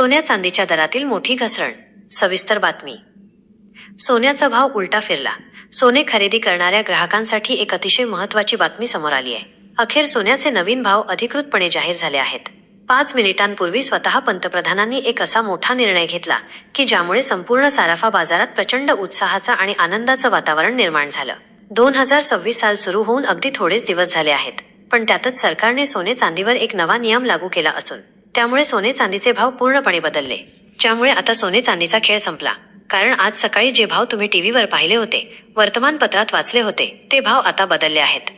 सोन्या चांदीच्या दरातील मोठी घसरण. सविस्तर बातमी. सोन्याचा भाव उलटा फिरला. सोने खरेदी करणाऱ्या ग्राहकांसाठी एक अतिशय महत्वाची बातमी समोर आली आहे. अखेर सोन्याचे नवीन भाव अधिकृतपणे जाहीर झाले आहेत. पाच मिनिटांपूर्वी स्वतः पंतप्रधानांनी एक असा मोठा निर्णय घेतला की ज्यामुळे संपूर्ण साराफा बाजारात प्रचंड उत्साहाचा आणि आनंदाचं वातावरण निर्माण झालं. दोन हजार सव्वीस साल सुरू होऊन अगदी थोडेच दिवस झाले आहेत पण त्यातच सरकारने सोने चांदीवर एक नवा नियम लागू केला असून त्यामुळे सोने चांदीचे भाव पूर्णपणे बदलले. ज्यामुळे आता सोने चांदीचा खेळ संपला. कारण आज सकाळी जे भाव तुम्ही टीव्हीवर पाहिले होते वर्तमानपत्रात वाचले होते ते भाव आता बदलले आहेत.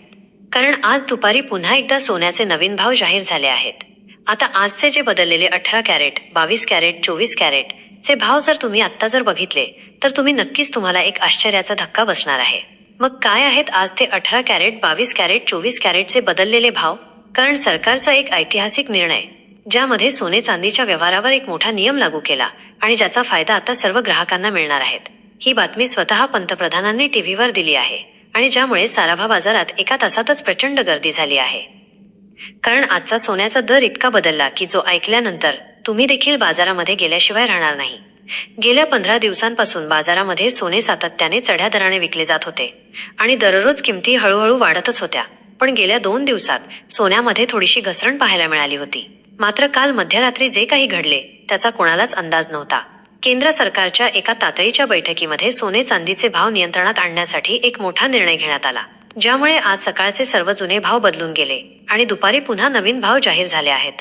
कारण आज दुपारी पुन्हा एकदा सोन्याचे नवीन भाव जाहीर झाले आहेत. आता आजचे जे बदललेले अठरा कॅरेट बावीस कॅरेट चोवीस कॅरेट चे भाव जर तुम्ही आत्ता जर बघितले तर तुम्ही नक्कीच तुम्हाला एक आश्चर्याचा धक्का बसणार आहे. मग काय आहेत आज ते अठरा कॅरेट बावीस कॅरेट चोवीस कॅरेटचे बदललेले भाव? कारण सरकारचा एक ऐतिहासिक निर्णय ज्यामध्ये सोने चांदीच्या व्यवहारावर एक मोठा नियम लागू केला आणि ज्याचा फायदा आता सर्व ग्राहकांना मिळणार आहेत. ही बातमी स्वतः पंतप्रधानांनी टीव्हीवर दिली आहे आणि ज्यामुळे साराभा बाजारात एका तासातच प्रचंड गर्दी झाली आहे. कारण आजचा सोन्याचा दर इतका बदलला की जो ऐकल्यानंतर तुम्ही देखील बाजारामध्ये गेल्याशिवाय राहणार नाही. गेल्या पंधरा दिवसांपासून बाजारामध्ये सोने सातत्याने चढ्या दराने विकले जात होते आणि दररोज किमती हळूहळू वाढतच होत्या. पण गेल्या दोन दिवसात सोन्यामध्ये थोडीशी घसरण पाहायला मिळाली होती. मात्र काल मध्यरात्री जे काही घडले त्याचा कोणालाच अंदाज नव्हता. केंद्र सरकारच्या एका तातडीच्या बैठकीमध्ये सोने चांदीचे भाव नियंत्रणात आणण्यासाठी एक मोठा निर्णय घेण्यात आला ज्यामुळे आज सकाळचे सर्व जुने भाव बदलून गेले आणि दुपारी पुन्हा नवीन भाव जाहीर झाले आहेत.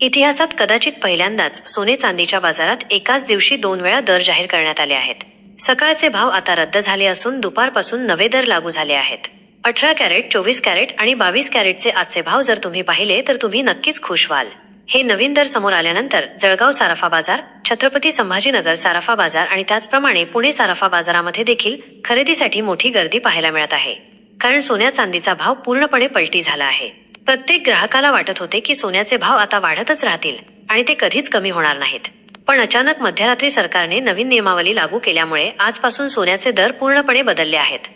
इतिहासात कदाचित पहिल्यांदाच सोने चांदीच्या बाजारात एकाच दिवशी दोन वेळा दर जाहीर करण्यात आले आहेत. सकाळचे भाव आता रद्द झाले असून दुपारपासून नवे दर लागू झाले आहेत. अठरा कॅरेट चोवीस कॅरेट आणि बावीस कॅरेटचे आजचे भाव जर तुम्ही पाहिले तर तुम्ही नक्कीच खुश व्हाल. हे नवीन दर समोर आल्यानंतर जळगाव साराफा बाजार छत्रपती संभाजीनगर साराफा बाजार आणि त्याचप्रमाणे पुणे साराफा बाजारामध्ये देखील खरेदीसाठी मोठी गर्दी पाहायला मिळत आहे. कारण सोन्या चांदीचा भाव पूर्णपणे पलटी झाला आहे. प्रत्येक ग्राहकाला वाटत होते की सोन्याचे भाव आता वाढतच राहतील आणि ते कधीच कमी होणार नाहीत. पण अचानक मध्यरात्री सरकारने नवीन नियमावली लागू केल्यामुळे आजपासून सोन्याचे दर पूर्णपणे बदलले आहेत.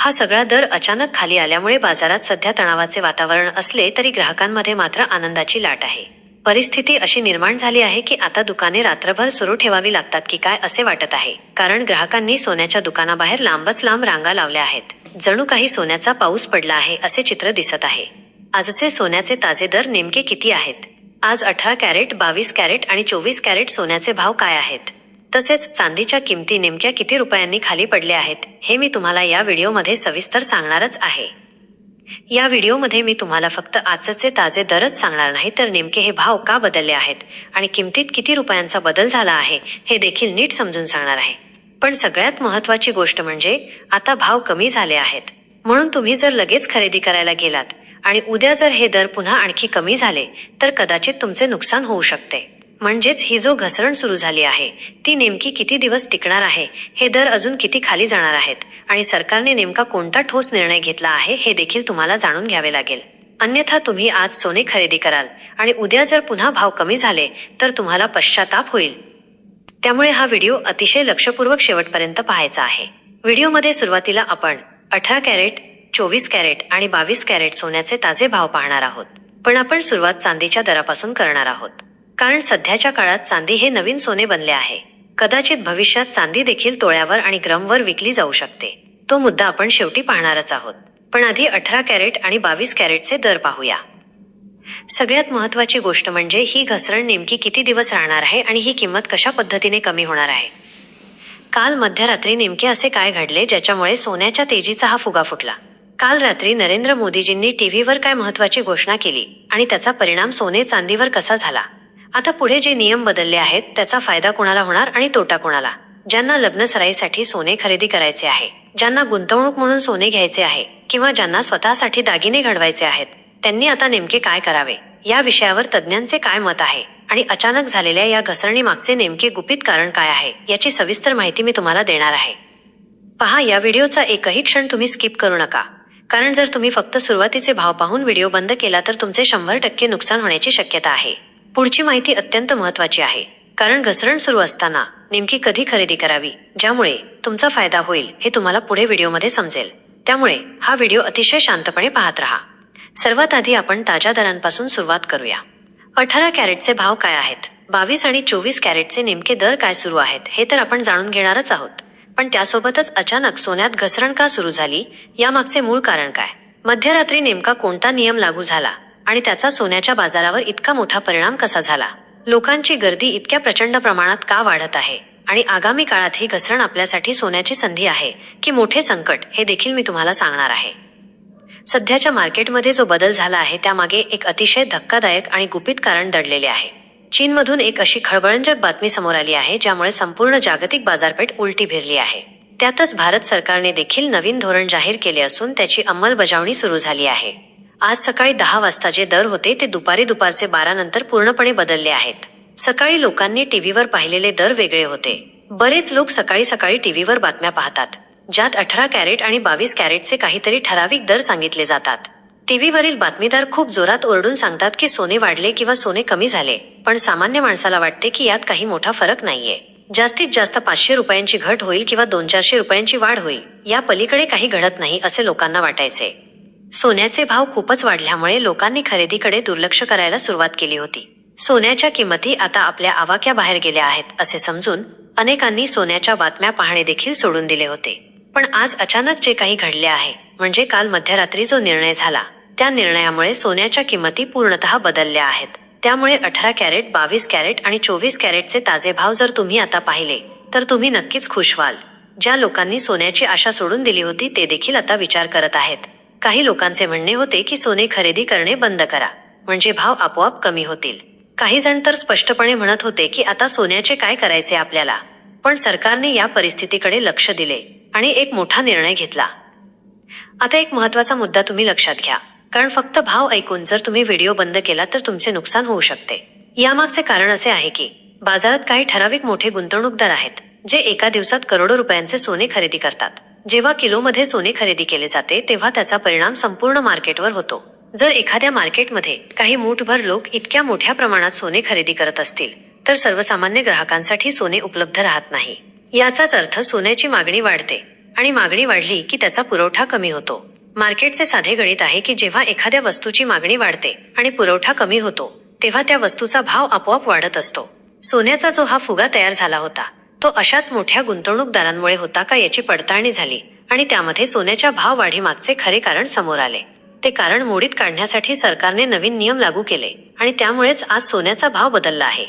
हा सगळा दर अचानक खाली आल्यामुळे बाजारात सध्या तणावाचे वातावरण असले तरी ग्राहकांमध्ये मात्र आनंदाची लाट आहे. परिस्थिती अशी निर्माण झाली आहे की आता दुकाने रात्रभर सुरू ठेवावी लागतात की काय असे वाटत आहे. कारण ग्राहकांनी सोन्याच्या दुकानाबाहेर लांबच लांब रांगा लावल्या आहेत. जणू काही सोन्याचा पाऊस पडला आहे असे चित्र दिसत आहे. आजचे सोन्याचे ताजे दर नेमके किती आहेत? आज अठरा कॅरेट बावीस कॅरेट आणि चोवीस कॅरेट सोन्याचे भाव काय आहेत? तसेच चांदीच्या किमती नेमक्या किती रुपयांनी खाली पडल्या आहेत हे मी तुम्हाला या व्हिडिओमध्ये सविस्तर सांगणारच आहे. या व्हिडिओमध्ये मी तुम्हाला फक्त आजचे ताजे दरच सांगणार नाही तर नेमके हे भाव का बदलले आहेत आणि किमतीत किती रुपयांचा बदल झाला आहे हे देखील नीट समजून सांगणार आहे. पण सगळ्यात महत्वाची गोष्ट म्हणजे आता भाव कमी झाले आहेत. म्हणून तुम्ही जर लगेच खरेदी करायला गेलात आणि उद्या जर हे दर पुन्हा आणखी कमी झाले तर कदाचित तुमचे नुकसान होऊ शकते. म्हणजेच ही जो घसरण सुरू झाली आहे ती नेमकी किती दिवस टिकणार आहे हे दर अजून किती खाली जाणार आहेत आणि सरकारने नेमका कोणता ठोस निर्णय घेतला आहे हे देखील तुम्हाला जाणून घ्यावे लागेल. अन्यथा तुम्ही आज सोने खरेदी कराल आणि उद्या जर पुन्हा भाव कमी झाले तर तुम्हाला पश्चाताप होईल. त्यामुळे हा व्हिडिओ अतिशय लक्षपूर्वक शेवटपर्यंत पाहायचा आहे. व्हिडिओमध्ये सुरुवातीला आपण अठरा कॅरेट चोवीस कॅरेट आणि बावीस कॅरेट सोन्याचे ताजे भाव पाहणार आहोत. पण आपण सुरुवात चांदीच्या दरापासून करणार आहोत. कारण सध्याच्या काळात चांदी हे नवीन सोने बनले आहे. कदाचित भविष्यात चांदी देखील तोळ्यावर आणि ग्रमवर विकली जाऊ शकते. तो मुद्दा आपण शेवटी पाहणारच आहोत. पण आधी अठरा कॅरेट आणि बावीस कॅरेटचे दर पाहूया. सगळ्यात महत्वाची गोष्ट म्हणजे ही घसरण नेमकी किती दिवस राहणार आहे आणि ही किंमत कशा पद्धतीने कमी होणार आहे? काल मध्यरात्री नेमके असे काय घडले ज्याच्यामुळे सोन्याच्या तेजीचा हा फुगा फुटला? काल रात्री नरेंद्र मोदीजींनी टीव्हीवर काय महत्वाची घोषणा केली आणि त्याचा परिणाम सोने चांदीवर कसा झाला? आता पुढे जे नियम बदलले आहेत त्याचा फायदा कोणाला होणार आणि तोटा कोणाला? ज्यांना लग्न सराईसाठी सोने खरेदी करायचे आहे ज्यांना गुंतवणूक म्हणून सोने घ्यायचे आहे किंवा ज्यांना स्वतःसाठी दागिने घडवायचे आहेत त्यांनी आता नेमके काय करावे? या विषयावर तज्ज्ञांचे काय मत आहे? आणि अचानक झालेल्या या घसरणी मागचे नेमके गुपित कारण काय आहे याची सविस्तर माहिती मी तुम्हाला देणार आहे. पहा या व्हिडिओचा एकही क्षण तुम्ही स्किप करू नका. कारण जर तुम्ही फक्त सुरुवातीचे भाव पाहून व्हिडिओ बंद केला तर तुमचे शंभर टक्के नुकसान होण्याची शक्यता आहे. पुढची माहिती अत्यंत महत्वाची आहे. कारण घसरण सुरू असताना नेमकी कधी खरेदी करावी ज्यामुळे तुमचा फायदा होईल हे तुम्हाला पुढे व्हिडिओमध्ये समजेल. त्यामुळे हा व्हिडिओ अतिशय शांतपणे पाहत राहा. सर्वात आधी आपण ताज्या दरांपासून सुरुवात करूया. अठरा कॅरेटचे भाव काय आहेत? बावीस आणि चोवीस कॅरेटचे नेमके दर काय सुरू आहेत हे तर आपण जाणून घेणारच आहोत. पण त्यासोबतच अचानक सोन्यात घसरण का सुरू झाली? यामागचे मूळ कारण काय? मध्यरात्री नेमका कोणता नियम लागू झाला? आणि त्याचा सोन्याच्या बाजारावर इतका मोठा परिणाम कसा झाला? लोकांची गर्दी इतक्या प्रचंड प्रमाणात का वाढत आहे? आणि आगामी काळात ही घसरण आपल्यासाठी सोन्याची संधी आहे की मोठे संकट हे देखील मी तुम्हाला सांगणार आहे. सध्याच्या मार्केटमध्ये जो बदल झाला आहे त्यामागे एक अतिशय धक्कादायक आणि गुपित कारण दडलेले आहे. चीनमधून एक अशी खळबळंजक बातमी समोर आली आहे ज्यामुळे संपूर्ण जागतिक बाजारपेठ उलटी भिरली आहे. त्यातच भारत सरकारने देखील नवीन धोरण जाहीर केले असून त्याची अंमलबजावणी सुरू झाली आहे. आज सकाळी दहा वाजता जे दर होते ते दुपारी दुपारचे बारा नंतर पूर्णपणे बदलले आहेत. सकाळी लोकांनी टीव्हीवर पाहिलेले दर वेगळे होते. बरेच लोक सकाळी सकाळी टीव्हीवर बातम्या पाहतात ज्यात अठरा कॅरेट आणि बावीस कॅरेटचे काहीतरी ठराविक दर सांगितले जातात. टीव्हीवरील बातमीदार खूप जोरात ओरडून सांगतात की सोने वाढले किंवा सोने कमी झाले पण सामान्य माणसाला वाटते की यात काही मोठा फरक नाहीये. जास्तीत जास्त पाचशे रुपयांची घट होईल किंवा दोन चारशे रुपयांची वाढ होईल या पलीकडे काही घडत नाही असे लोकांना वाटायचे. सोन्याचे भाव खूपच वाढल्यामुळे लोकांनी खरेदीकडे दुर्लक्ष करायला सुरुवात केली होती. सोन्याच्या किंमती आता आपल्या आवाक्या बाहेर गेल्या आहेत असे समजून अनेकांनी सोन्याच्या बातम्या पाहणे देखील सोडून दिले होते. पण आज अचानक जे काही घडले आहे म्हणजे काल मध्यरात्री जो निर्णय झाला त्या निर्णयामुळे सोन्याच्या किंमती पूर्णतः बदलल्या आहेत. त्यामुळे अठरा कॅरेट बावीस कॅरेट आणि चोवीस कॅरेटचे ताजे भाव जर तुम्ही आता पाहिले तर तुम्ही नक्कीच खुश व्हाल. ज्या लोकांनी सोन्याची आशा सोडून दिली होती ते देखील आता विचार करत आहेत. काही लोकांचे म्हणणे होते की सोने खरेदी करणे बंद करा म्हणजे भाव आपोआप कमी होतील. काही जण तर स्पष्टपणे म्हणत होते की आता सोन्याचे काय करायचे आपल्याला? पण सरकारने या परिस्थितीकडे लक्ष दिले आणि एक मोठा निर्णय घेतला. आता एक महत्त्वाचा मुद्दा तुम्ही लक्षात घ्या कारण फक्त भाव ऐकून जर तुम्ही व्हिडिओ बंद केला तर तुमचे नुकसान होऊ शकते. यामागचे कारण असे आहे की बाजारात काही ठराविक मोठे गुंतवणूकदार आहेत जे एका दिवसात करोडो रुपयांचे सोने खरेदी करतात. जेव्हा किलोमध्ये सोने खरेदी केले जाते तेव्हा त्याचा परिणाम संपूर्ण मार्केटवर होतो. जर एखाद्या मार्केटमध्ये काही मूठभर लोक इतक्या मोठ्या प्रमाणात सोने खरेदी करत असतील तर सर्वसामान्य ग्राहकांसाठी सोने उपलब्ध राहत नाही. याचाच अर्थ सोन्याची मागणी वाढते आणि मागणी वाढली की त्याचा पुरवठा कमी होतो. मार्केटचे साधे गणित आहे की जेव्हा एखाद्या वस्तूची मागणी वाढते आणि पुरवठा कमी होतो तेव्हा त्या वस्तूचा भाव आपोआप वाढत असतो. सोन्याचा जो हा फुगा तयार झाला होता तो अशाच मोठ्या गुंतवणूकदारांमुळे होता का याची पडताळणी झाली आणि त्यामध्ये सोन्याच्या भाव वाढीमागचे खरे कारण समोर आले. ते कारण मोडीत काढण्यासाठी सरकारने नवीन नियम लागू केले आणि त्यामुळेच आज सोन्याचा भाव बदलला आहे.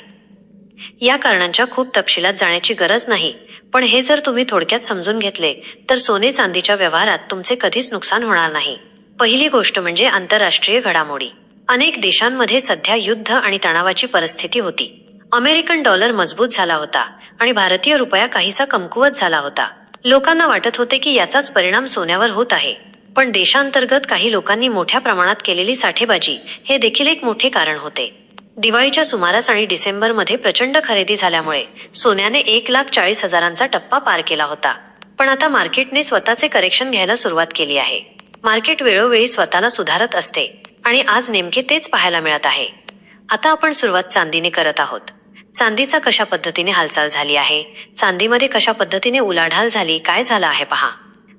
या कारणांच्या खूप तपशिलात जाण्याची गरज नाही पण हे जर तुम्ही थोडक्यात समजून घेतले तर सोने चांदीच्या व्यवहारात तुमचे कधीच नुकसान होणार नाही. पहिली गोष्ट म्हणजे आंतरराष्ट्रीय घडामोडी. अनेक देशांमध्ये सध्या युद्ध आणि तणावाची परिस्थिती होती. अमेरिकन डॉलर मजबूत झाला होता. आणि भारतीय रुपया काहीसा कमकुवत झाला होता. लोकांना वाटत होते की याचाच परिणाम सोन्यावर होत आहे. पण देशांतर्गत काही लोकांनी मोठ्या प्रमाणात केलेली साठेबाजी हे देखील एक मोठे कारण होते. दिवाळीच्या सुमारास आणि डिसेंबरमध्ये प्रचंड खरेदी झाल्यामुळे सोन्याने एक लाख चाळीस हजारांचा टप्पा पार केला होता. पण आता मार्केटने स्वतःचे करेक्शन घ्यायला सुरुवात केली आहे. मार्केट वेळोवेळी स्वतःला सुधारत असते आणि आज नेमके तेच पाहायला मिळत आहे. आता आपण सुरुवात चांदीने करत आहोत. चांदीचा कशा पद्धतीने हालचाल झाली आहे? चांदीमध्ये कशा पद्धतीने उलाढाल झाली? काय झालं आहे पहा.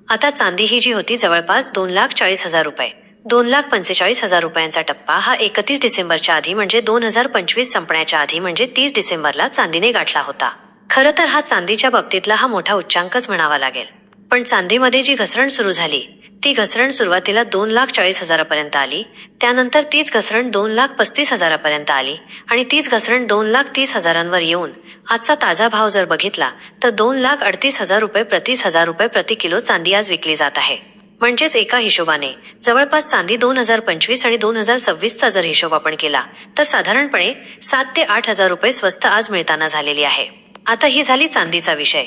आता चांदी ही जी होती जवळपास दोन लाख चाळीस हजार रुपये. दोन लाख पंचेचाळीस हजार रुपयांचा टप्पा हा एकतीस डिसेंबरच्या आधी म्हणजे दोन हजार पंचवीस संपण्याच्या आधी म्हणजे तीस डिसेंबरला चांदीने गाठला होता. खरं तर हा चांदीच्या बाबतीतला हा मोठा उच्चांकच म्हणावा लागेल. पण चांदीमध्ये जी घसरण सुरू झाली ती घसरण सुरुवातीला दोन लाख चाळीस हजारापर्यंत आली. त्यानंतर तीच घसरण दोन लाख पस्तीस हजारापर्यंत आली आणि तीच घसरण दोन लाख तीस हजारांवर येऊन आजचा ताजा भाव जर बघितला तर दोन लाख अडतीस हजार रुपये प्रतीस हजार रुपये प्रति किलो चांदी आज विकली जात आहे. म्हणजेच एका हिशोबाने जवळपास चांदी दोन हजार पंचवीस आणि दोन हजार सव्वीसचा जर हिशोब आपण केला तर साधारणपणे सात ते आठ हजार रुपये स्वस्त आज मिळताना झालेली आहे. आता ही झाली चांदीचा विषय.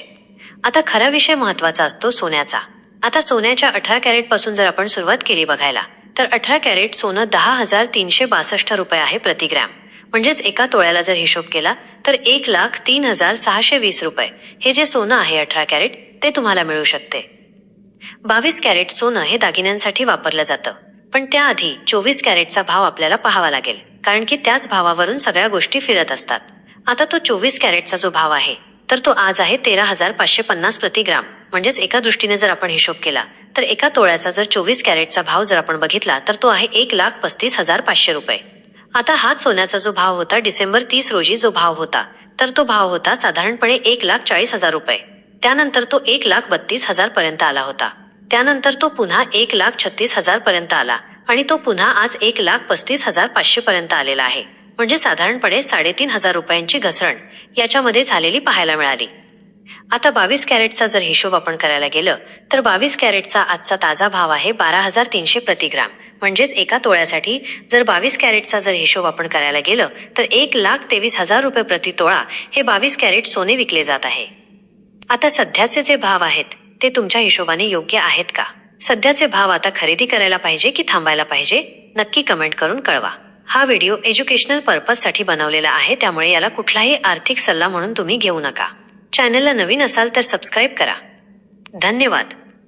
आता खरा विषय महत्त्वाचा असतो सोन्याचा. आता सोन्याच्या अठरा कॅरेटपासून जर आपण सुरुवात केली बघायला तर अठरा कॅरेट सोनं दहा हजार तीनशे बासष्ट रुपये आहे प्रतिग्रॅम म्हणजेच एका तोळ्याला जर हिशोब केला तर एक लाख तीन हजार सहाशे वीस रुपये. हे जे सोनं आहे अठरा कॅरेट ते तुम्हाला मिळू शकते. बावीस कॅरेट सोनं हे दागिन्यांसाठी वापरलं जातं. पण त्याआधी चोवीस कॅरेटचा भाव आपल्याला पाहावा लागेल कारण की त्याच भावावरून सगळ्या गोष्टी फिरत असतात. आता तो चोवीस कॅरेटचा जो भाव आहे तर तो आज आहे तेरा हजार पाचशे पन्नास प्रतिग्राम म्हणजेच एका दृष्टीने जर आपण हिशोब केला तर एका तोळ्याचा जर चोवीस कॅरेटचा भाव जर आपण बघितला तर तो आहे एक लाख पस्तीस हजार पाचशे रुपये. आता हाच सोन्याचा जो भाव होता डिसेंबर तीस रोजी जो भाव होता तर तो भाव होता साधारणपणे एक लाख चाळीस हजार रुपये. त्यानंतर तो एक लाख बत्तीस हजार पर्यंत आला होता. त्यानंतर तो पुन्हा एक लाख छत्तीस हजार पर्यंत आला आणि तो पुन्हा आज एक लाख पस्तीस हजार पाचशे पर्यंत आलेला आहे. म्हणजे साधारणपणे साडेतीन हजार रुपयांची घसरण याच्यामध्ये झालेली पाहायला मिळाली. आता बावीस कॅरेटचा जर हिशोब आपण करायला गेलं तर बावीस कॅरेटचा आजचा ताजा भाव आहे बारा हजार तीनशे प्रतिग्राम म्हणजेच एका तोळ्यासाठी जर बावीस कॅरेटचा जर हिशोब आपण करायला गेलं तर एक लाख तेवीस हजार रुपये प्रति तोळा हे बावीस कॅरेट सोने विकले जात आहे. आता सध्याचे जे भाव आहेत ते तुमच्या हिशोबाने योग्य आहेत का? सध्याचे भाव आता खरेदी करायला पाहिजे की थांबायला पाहिजे? नक्की कमेंट करून कळवा. हा व्हिडिओ एज्युकेशनल पर्पजसाठी बनवलेला आहे त्यामुळे याला कुठलाही आर्थिक सल्ला म्हणून तुम्ही घेऊ नका. चॅनलला नवीन असाल तर सबस्क्राईब करा. धन्यवाद.